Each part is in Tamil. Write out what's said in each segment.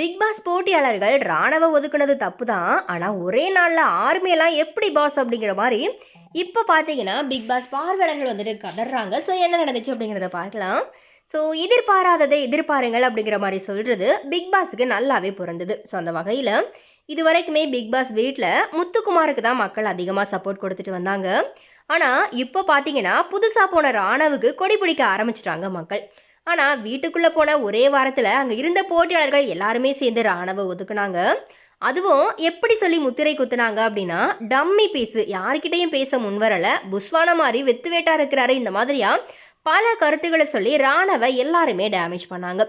பிக் பாஸ் போட்டியாளர்கள் ராணுவ ஒதுக்குனது தப்பு தான் ஆனால் ஒரே நாளில் ஆர்மியெல்லாம் எப்படி பாஸ் அப்படிங்கிற மாதிரி இப்போ பார்த்தீங்கன்னா பிக் பாஸ் பார்வையாளர்கள் வந்துட்டு கதறாங்க. ஸோ என்ன நடந்துச்சு அப்படிங்கிறத பார்க்கலாம். ஸோ எதிர்பாராததை எதிர்பாருங்கள் அப்படிங்கிற மாதிரி சொல்கிறது பிக் பாஸுக்கு நல்லாவே பொருந்தது. ஸோ அந்த வகையில் இது வரைக்குமே பிக் பாஸ் வீட்டில் முத்துக்குமாருக்கு தான் மக்கள் அதிகமாக சப்போர்ட் கொடுத்துட்டு வந்தாங்க. ஆனால் இப்போ பார்த்தீங்கன்னா புதுசாக போன ராணவுக்கு கொடி பிடிக்க ஆரம்பிச்சிட்டாங்க மக்கள். ஆனால் வீட்டுக்குள்ளே போன ஒரே வாரத்தில் அங்கே இருந்த போட்டியாளர்கள் எல்லாருமே சேர்ந்து ராணுவ ஒதுக்குனாங்க. அதுவும் எப்படி சொல்லி முத்திரை குத்துனாங்க அப்படின்னா டம்மி பேசு யார்கிட்டயும் பேச முன்வரல. புஸ்வான மாதிரி வெத்து வேட்டா இருக்கிறாரு இந்த மாதிரியா பல கருத்துக்களை சொல்லி ராணவ எல்லாருமே டேமேஜ் பண்ணாங்க.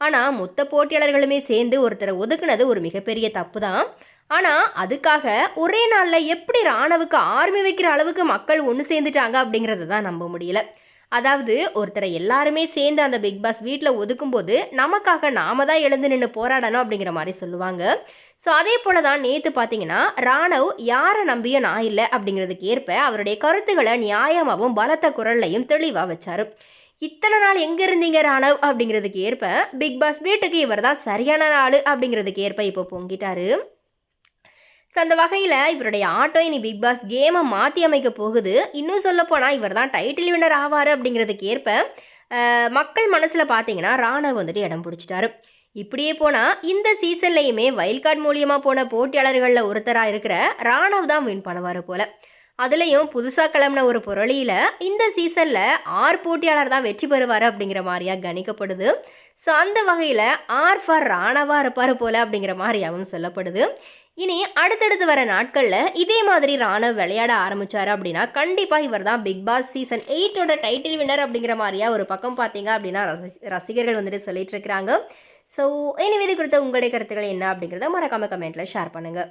ஆனால் மொத்த போட்டியாளர்களுமே சேர்ந்து ஒருத்தரை ஒதுக்குனது ஒரு மிகப்பெரிய தப்பு தான் ஆனால் அதுக்காக ஒரே நாளில் எப்படி ராணவுக்கு ஆர்மி வைக்கிற அளவுக்கு மக்கள் ஒன்று சேர்ந்துட்டாங்க அப்படிங்கிறத தான் நம்ப முடியல. அதாவது ஒருத்தரை எல்லாருமே சேர்ந்து அந்த பிக் பாஸ் வீட்டில் ஒதுக்கும்போது நமக்காக நாம தான் எழுந்து நின்று போராடணும் அப்படிங்கிற மாதிரி சொல்லுவாங்க. ஸோ அதே போல தான் நேற்று பார்த்தீங்கன்னா ராணவ் யாரை நம்பியும் நான் இல்லை அப்படிங்கிறதுக்கு ஏற்ப அவருடைய கருத்துக்களை நியாயமாகவும் பலத்த குரல்லையும் தெளிவாக வச்சார். இத்தனை நாள் எங்கே இருந்தீங்க ராணவ் அப்படிங்கிறதுக்கு ஏற்ப பிக் பாஸ் வீட்டுக்கு இவர் தான் சரியான நாள் அப்படிங்கிறதுக்கு ஏற்ப இப்போ பொங்கிட்டாரு. ஸோ அந்த வகையில் இவருடைய ஆட்டோ இனி பிக் பாஸ் கேமை மாற்றி அமைக்க போகுது. இன்னும் சொல்லப்போனால் இவர் தான் டைட்டில் வின்னர் ஆவார் அப்படிங்கிறதுக்கு ஏற்ப மக்கள் மனசில் பார்த்தீங்கன்னா ராணவ் வந்துட்டு இடம் பிடிச்சிட்டாரு. இப்படியே போனால் இந்த சீசன்லையுமே வைல்ட் கார்டு மூலியமாக போன போட்டியாளர்களில் ஒருத்தராக இருக்கிற ராணவ் தான் வின் பண்ணுவார் போல். அதுலேயும் புதுசாக கிளம்பின ஒரு புரளியில் இந்த சீசனில் ஆர் போட்டியாளர் தான் வெற்றி பெறுவார் அப்படிங்கிற மாதிரியா கணிக்கப்படுது. ஸோ அந்த வகையில் ஆர் ஃபார் ராணவாக இருப்பார் போல் அப்படிங்கிற மாதிரியாகவும் சொல்லப்படுது. இனி அடுத்தடுத்து வர நாட்களில் இதே மாதிரி ராணவ் விளையாட ஆரம்பித்தார் அப்படின்னா கண்டிப்பாக இவர் தான் பிக் பாஸ் சீசன் எயிட்டோட டைட்டில் வின்னர் அப்படிங்கிற மாதிரியா ஒரு பக்கம் பார்த்தீங்க அப்படின்னா ரசி- ரசிகர்கள் வந்துட்டு சொல்லிட்டு இருக்கிறாங்க. ஸோ எனவே இது குறித்த உங்களுடைய கருத்துக்கள் என்ன அப்படிங்கிறத மறக்காம கமெண்ட்டில் ஷேர் பண்ணுங்கள்